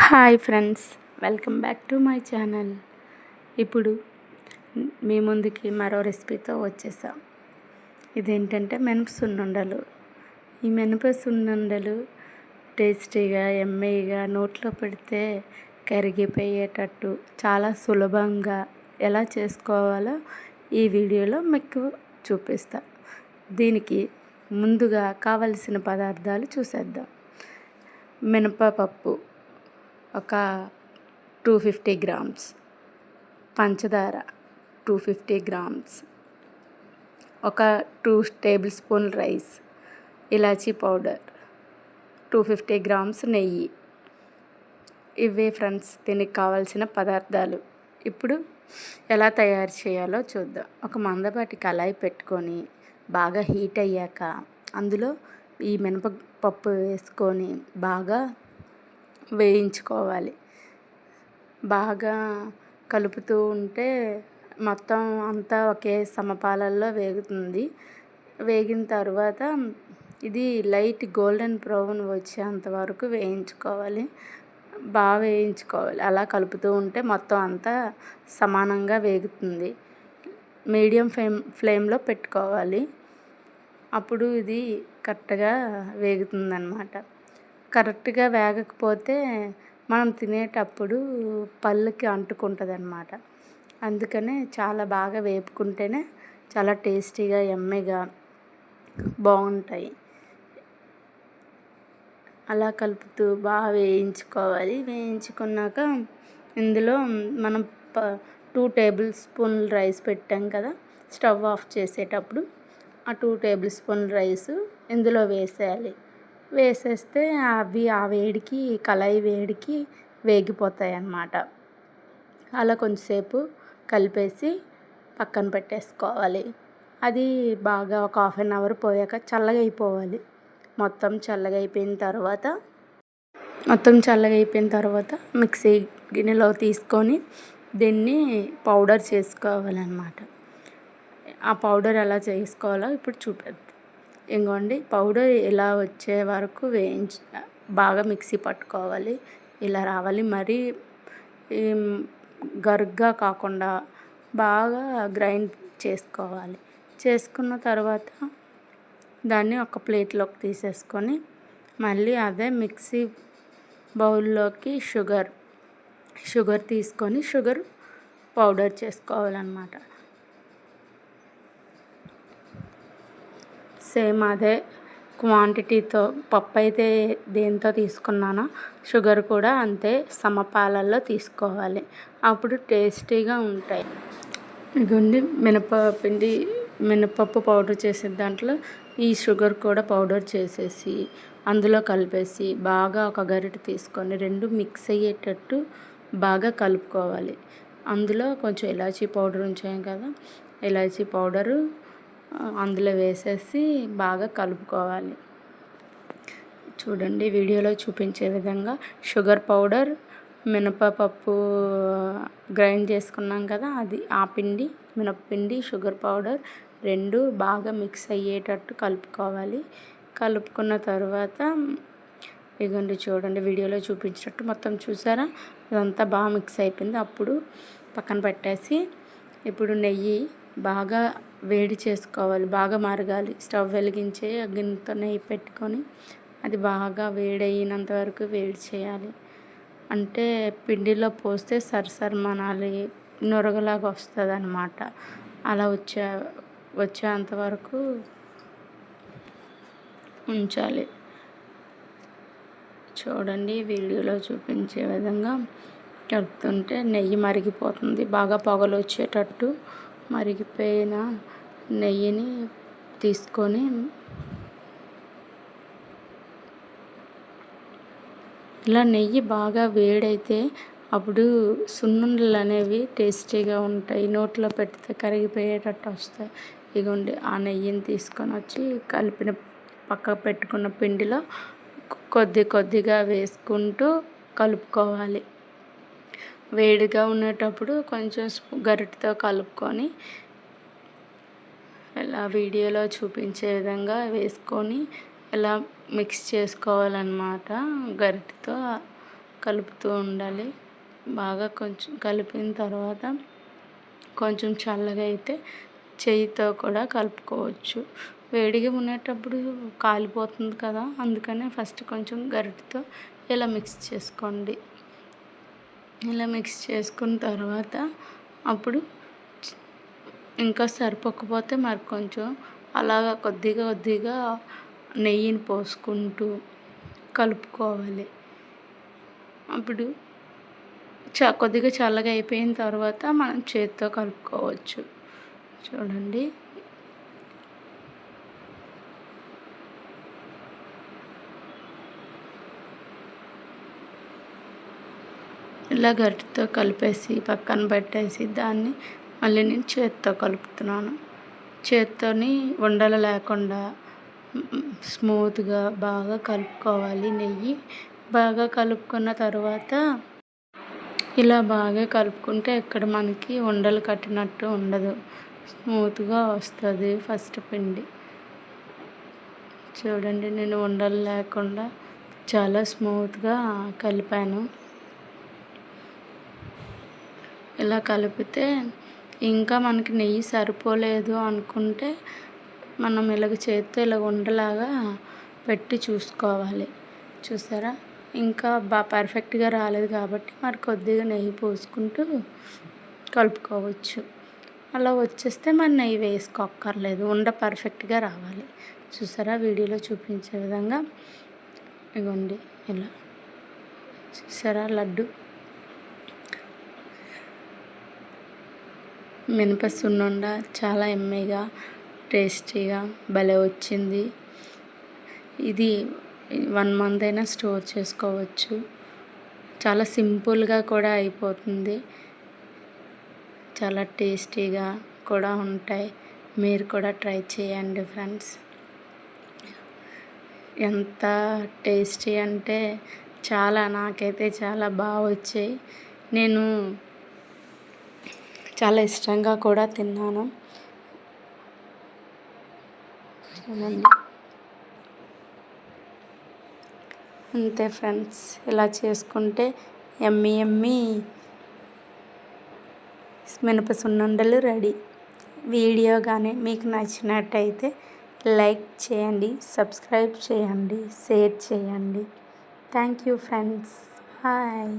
Hi friends welcome back to my channel. ఇప్పుడు మీ ముందుకి మరో రెసిపీతో వచ్చేసాం. ఇదేంటంటే మినప సున్నుండలు ఈ మినప సున్నుండలు టేస్టీగా ఎమ్మీగా నోట్లో పెడితే కరిగిపోయేటట్టు చాలా సులభంగా ఎలా చేసుకోవాలో ఈ వీడియోలో మీకు చూపిస్తా. దీనికి ముందుగా కావలసిన పదార్థాలు చూసేద్దాం. మినపపప్పు ఒక టూ ఫిఫ్టీ గ్రామ్స్. పంచదార టూ ఫిఫ్టీ గ్రామ్స్. ఒక టూ టేబుల్ స్పూన్ రైస్ ఇలాచీ పౌడర్ టూ ఫిఫ్టీ గ్రామ్స్ నెయ్యి. ఇవే ఫ్రెండ్స్ దీనికి కావాల్సిన పదార్థాలు. ఇప్పుడు ఎలా తయారు చేయాలో చూద్దాం. ఒక మందపాటి కళాయి పెట్టుకొని బాగా హీట్ అయ్యాక అందులో ఈ మినపప్పు వేసుకొని బాగా వేయించుకోవాలి. బాగా కలుపుతూ ఉంటే మొత్తం అంతా ఒకే సమపాలల్లో వేగుతుంది. వేగిన తర్వాత ఇది లైట్ గోల్డెన్ బ్రౌన్ వచ్చేంత వరకు వేయించుకోవాలి. బాగా వేయించుకోవాలి. అలా కలుపుతూ ఉంటే మొత్తం అంతా సమానంగా వేగుతుంది. మీడియం ఫ్లేమ్ ఫ్లేమ్లో పెట్టుకోవాలి. అప్పుడు ఇది కరెక్ట్గా వేగుతుందన్నమాట. కరెక్ట్గా వేగకపోతే మనం తినేటప్పుడు పళ్ళకి అంటుకుంటుంది అనమాట అందుకనే చాలా బాగా వేపుకుంటేనే చాలా టేస్టీగా ఎమ్మెగా బాగుంటాయి. అలా కలుపుతూ బాగా వేయించుకోవాలి. వేయించుకున్నాక ఇందులో మనం ప టూ టేబుల్ స్పూన్ రైస్ పెట్టాం కదా స్టవ్ ఆఫ్ చేసేటప్పుడు ఆ టూ టేబుల్ స్పూన్ రైస్ ఇందులో వేసేయాలి. వేసేస్తే అవి ఆ వేడికి కళాయి వేడికి వేగిపోతాయి అన్నమాట అలా కొంచెంసేపు కలిపేసి పక్కన పెట్టేసుకోవాలి. అది బాగా ఒక హాఫ్ అన్ అవర్ పోయాక చల్లగా అయిపోవాలి మొత్తం చల్లగా అయిపోయిన తర్వాత మొత్తం చల్లగా అయిపోయిన తర్వాత మిక్సీ గిన్నెలో తీసుకొని దీన్ని పౌడర్ చేసుకోవాలన్నమాట. ఆ పౌడర్ ఎలా చేసుకోవాలో ఇప్పుడు చూపిద్దాం ఇంకోండి పౌడర్ ఇలా వచ్చే వరకు వేయించి బాగా మిక్సీ పట్టుకోవాలి. ఇలా రావాలి. మరీ గరుగ్గా కాకుండా బాగా గ్రైండ్ చేసుకోవాలి. చేసుకున్న తర్వాత దాన్ని ఒక ప్లేట్లోకి తీసేసుకొని మళ్ళీ అదే మిక్సీ బౌల్లోకి షుగర్ షుగర్ తీసుకొని షుగర్ పౌడర్ చేసుకోవాలన్నమాట. సేమ్ అదే క్వాంటిటీతో పప్పు అయితే దేంతో తీసుకున్నానో షుగర్ కూడా అంతే సమపాలల్లో తీసుకోవాలి. అప్పుడు టేస్టీగా ఉంటాయి. ఇదిగోండి మినపపిండి మినపప్పు పౌడర్ చేసే దాంట్లో ఈ షుగర్ కూడా పౌడర్ చేసేసి అందులో కలిపేసి బాగా ఒక గరిటె తీసుకొని రెండు మిక్స్ అయ్యేటట్టు బాగా కలుపుకోవాలి. అందులో కొంచెం ఇలాచీ పౌడర్ ఉంచాం కదా ఇలాచీ పౌడరు అందులో వేసేసి బాగా కలుపుకోవాలి. చూడండి వీడియోలో చూపించే విధంగా షుగర్ పౌడర్ మినపప్పు గ్రైండ్ చేసుకున్నాం కదా అది ఆ పిండి మినపపిండి షుగర్ పౌడర్ రెండు బాగా మిక్స్ అయ్యేటట్టు కలుపుకోవాలి. కలుపుకున్న తర్వాత ఇదిగోండి చూడండి వీడియోలో చూపించినట్టు మొత్తం చూసారా? ఇదంతా బాగా మిక్స్ అయిపోయింది. అప్పుడు పక్కన పెట్టేసి ఇప్పుడు నెయ్యి బాగా వేడి చేసుకోవాలి బాగా మరగాలి. స్టవ్ వెలిగించి గిన్నెతో నెయ్యి పెట్టుకొని అది బాగా వేడయినంత వరకు వేడి చేయాలి. అంటే పిండిలో పోస్తే సరసరమనాలి నురగలాగా వస్తుంది అనమాట అలా వచ్చే వచ్చేంత వరకు ఉంచాలి. చూడండి వీడియోలో చూపించే విధంగా కలుపుతుంటే నెయ్యి మరిగిపోతుంది. బాగా పొగలు వచ్చేటట్టు మరిగిపోయిన నెయ్యిని తీసుకొని ఇలా నెయ్యి బాగా వేడైతే అప్పుడు సున్నుండలు అనేవి టేస్టీగా ఉంటాయి. నోట్లో పెడితే కరిగిపోయేటట్టు వస్తాయి. ఇగోండి ఆ నెయ్యిని తీసుకొని వచ్చి కలిపిన పక్క పెట్టుకున్న పిండిలో కొద్ది కొద్దిగా వేసుకుంటూ కలుపుకోవాలి. వేడిగా ఉండేటప్పుడు కొంచెం గరిటతో కలుపుకొని ఇలా వీడియోలో చూపించే విధంగా వేసుకొని ఇలా మిక్స్ చేసుకోవాలన్నమాట. గరిటతో కలుపుతూ ఉండాలి. బాగా కొంచెం కలిపిన తర్వాత కొంచెం చల్లగా అయితే చేయితో కూడా కలుపుకోవచ్చు. వేడిగా ఉండేటప్పుడు కాలిపోతుంది కదా అందుకనే ఫస్ట్ కొంచెం గరిటతో ఇలా మిక్స్ చేసుకోండి. ఇలా మిక్స్ చేసుకున్న తర్వాత అప్పుడు ఇంకా సరిపోకపోతే మరి కొంచెం అలాగా కొద్దిగా కొద్దిగా నెయ్యిని పోసుకుంటూ కలుపుకోవాలి. అప్పుడు చ కొద్దిగా చల్లగా అయిపోయిన తర్వాత మనం చేతితో కలుపుకోవచ్చు. చూడండి. ఇలా గరిటెతో కలిపేసి పక్కన పెట్టేసి దాన్ని మళ్ళీ నేను చేత్తో కలుపుతున్నాను. చేత్తోని ఉండలు లేకుండా స్మూత్గా బాగా కలుపుకోవాలి నెయ్యి. బాగా కలుపుకున్న తర్వాత ఇలా బాగా కలుపుకుంటే ఇక్కడ మనకి ఉండలు కట్టినట్టు ఉండదు. స్మూత్గా వస్తుంది ఫస్ట్ పిండి. చూడండి నేను ఉండలు లేకుండా చాలా స్మూత్గా కలిపాను. ఇలా కలిపితే ఇంకా మనకి నెయ్యి సరిపోలేదు అనుకుంటే మనం ఇలాగ చేత్తో ఇలా ఉండలాగా పెట్టి చూసుకోవాలి. చూసారా? ఇంకా బాగా పర్ఫెక్ట్గా రాలేదు కాబట్టి మరి కొద్దిగా నెయ్యి పోసుకుంటూ కలుపుకోవచ్చు. అలా వచ్చేస్తే మరి నెయ్యి వేసుకోక్కర్లేదు. ఉండ పర్ఫెక్ట్గా రావాలి. చూసారా? వీడియోలో చూపించే విధంగా ఇవ్వండి ఇలా. చూసారా? లడ్డు. మినపసున్నుండ చాలా ఎమ్మీగా టేస్టీగా భలే వచ్చింది. ఇది వన్ మంత్ అయినా స్టోర్ చేసుకోవచ్చు. చాలా సింపుల్గా కూడా అయిపోతుంది. చాలా టేస్టీగా కూడా ఉంటాయి. మీరు కూడా ట్రై చేయండి ఫ్రెండ్స్. ఎంత టేస్టీ అంటే చాలా నాకైతే చాలా బాగా వచ్చాయి నేను చాలా ఇష్టంగా కూడా తిన్నాను. చూడండి. అంతే ఫ్రెండ్స్ ఇలా చేసుకుంటే ఎమ్మి ఎమ్మి మినప సున్నుండలు రెడీ. వీడియో కానీ మీకు నచ్చినట్టయితే లైక్ చేయండి సబ్స్క్రైబ్ చేయండి షేర్ చేయండి. Thank you friends. బాయ్.